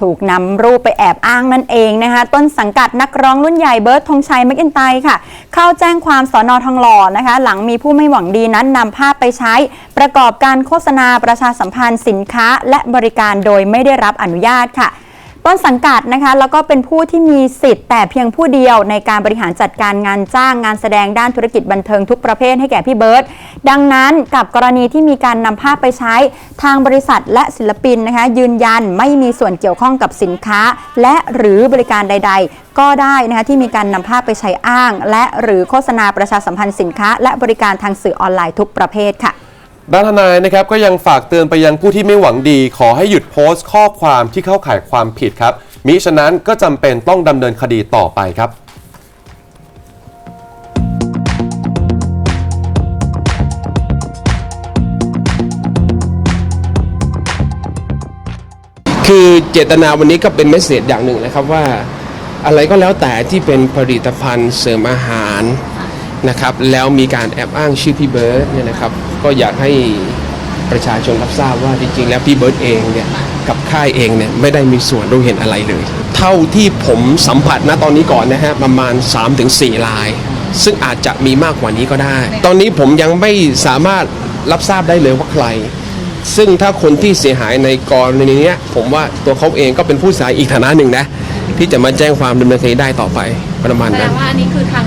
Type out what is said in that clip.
ถูกนำรูปไปแอบอ้างนั่นเองนะคะ ต้นสังกัดนักร้องรุ่นใหญ่เบิร์ตธงชัยแมกอินไตค่ะ เข้าแจ้งความสอนอทองหล่อนะคะ หลังมีผู้ไม่หวังดีนั้นนำภาพไปใช้ ประกอบการโฆษณาประชาสัมพันธ์สินค้า และบริการโดยไม่ได้รับอนุญาตค่ะ ต้นสังกัดนะคะ แล้วก็เป็นผู้ที่มีสิทธิ์แต่เพียงผู้เดียวในการบริหารจัดการงานจ้างงานแสดงด้านธุรกิจบันเทิงทุกประเภทให้แก่พี่เบิร์ตดังนั้นกับกรณีที่มีการนำภาพไปใช้ทางบริษัทและศิลปินนะคะ ยืนยันไม่มีส่วนเกี่ยวข้องกับสินค้า และหรือบริการใด ๆ ก็ได้นะคะที่มีการนำภาพไปใช้อ้าง และหรือโฆษณาประชาสัมพันธ์สินค้า และบริการทางสื่อออนไลน์ทุกประเภทค่ะ ด้านทนายนะครับก็ยังฝากเตือนไปยังผู้ที่ไม่หวังดี ขอให้หยุดโพสต์ข้อความที่เข้าข่ายความผิดครับ มิฉะนั้นก็จำเป็นต้องดำเนินคดีต่อไปครับ คือเจตนาวันนี้ก็เป็นเมสเซจอย่างหนึ่งนะครับว่า อะไรก็แล้วแต่ที่เป็นผลิตภัณฑ์เสริมอาหาร นะครับแล้วมีการแอบอ้างชื่อพี่เบิร์ดเนี่ยนะครับก็อยากให้ประชาชนรับทราบว่าจริงๆแล้วพี่เบิร์ดเองเนี่ยกับค่ายเองเนี่ยไม่ได้มีส่วนรู้เห็นอะไรเลย เท่าที่ผมสัมผัสนะตอนนี้ก่อนนะฮะประมาณ 3-4 ลาย ซึ่งอาจจะมีมากกว่านี้ก็ได้ ตอนนี้ผมยังไม่สามารถรับทราบได้เลยว่าใคร ซึ่งถ้าคนที่เสียหายในกรณีเนี้ยผมว่าตัวเขาเองก็เป็นผู้เสียหายอีกฐานะหนึ่งนะที่จะมาแจ้งความดำเนินคดีได้ต่อไปประมาณนั้นงว่าอันนี้คือทาง